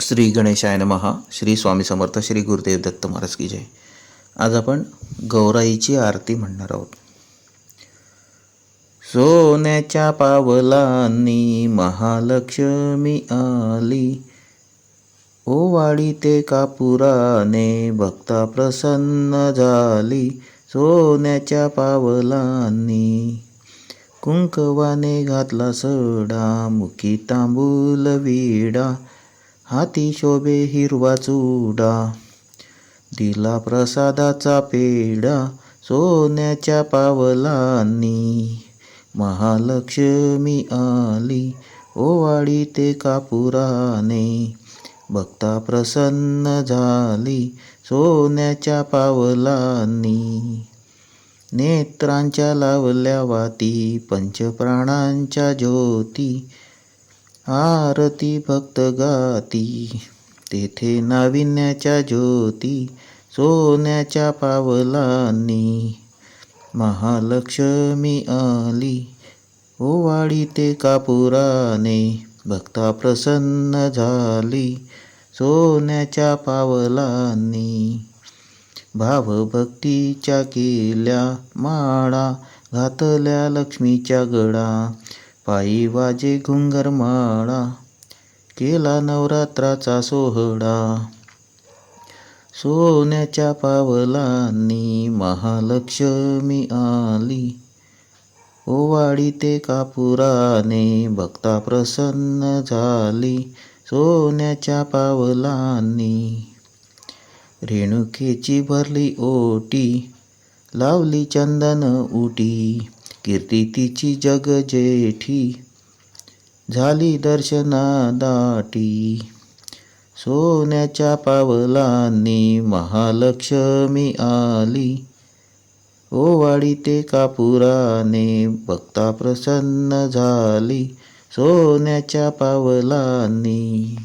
श्री गणेशाय महा श्री स्वामी समर्थ श्री गुरुदेव दत्त महाराज की जय. आज आपण गौराईची आरती म्हणणार आहोत. सोन्याच्या पावलांनी महालक्ष्मी आली. ओवाळी ते कापुराने भक्ता प्रसन्न झाली. सोन्याच्या पावलांनी कुंकवाने घातला सडा मुखी तांबूल विडा. हाती शोभे हिरवा चुडा. दिला प्रसादाचा पेढा सोन्याच्या पावलांनी. महालक्ष्मी आली ओवाळी ते कापुराने. भक्ता प्रसन्न झाली सोन्याच्या पावलांनी. नेत्रांच्या लावल्या वाती पंचप्राणांच्या ज्योती. आरती भक्त गाती. तेथे नाविन्याच्या ज्योती सोन्याच्या पावलांनी. महालक्ष्मी आली ओवाळी ते कापुराने. भक्ता प्रसन्न झाली सोन्याच्या पावलांनी. भावभक्तीच्या केल्या माळा घातल्या लक्ष्मीच्या गळा. पायी वाजे घुंगरमाळा केला नवरात्राचा सोहळा. सोन्याच्या पावलांनी महालक्ष्मी आली. ओवाळी ते कापुराने भक्ता प्रसन्न झाली. सोन्याच्या पावलांनी रेणुकेची भरली ओटी लावली चंदन उटी. कीर्ती तिची जग जेठी झाली दर्शना दाटी सोन्याच्या पावलांनी महालक्ष्मी आली. ओवाळी ते कापुराने भक्ता प्रसन्न झाली. सोन्याच्या पावलांनी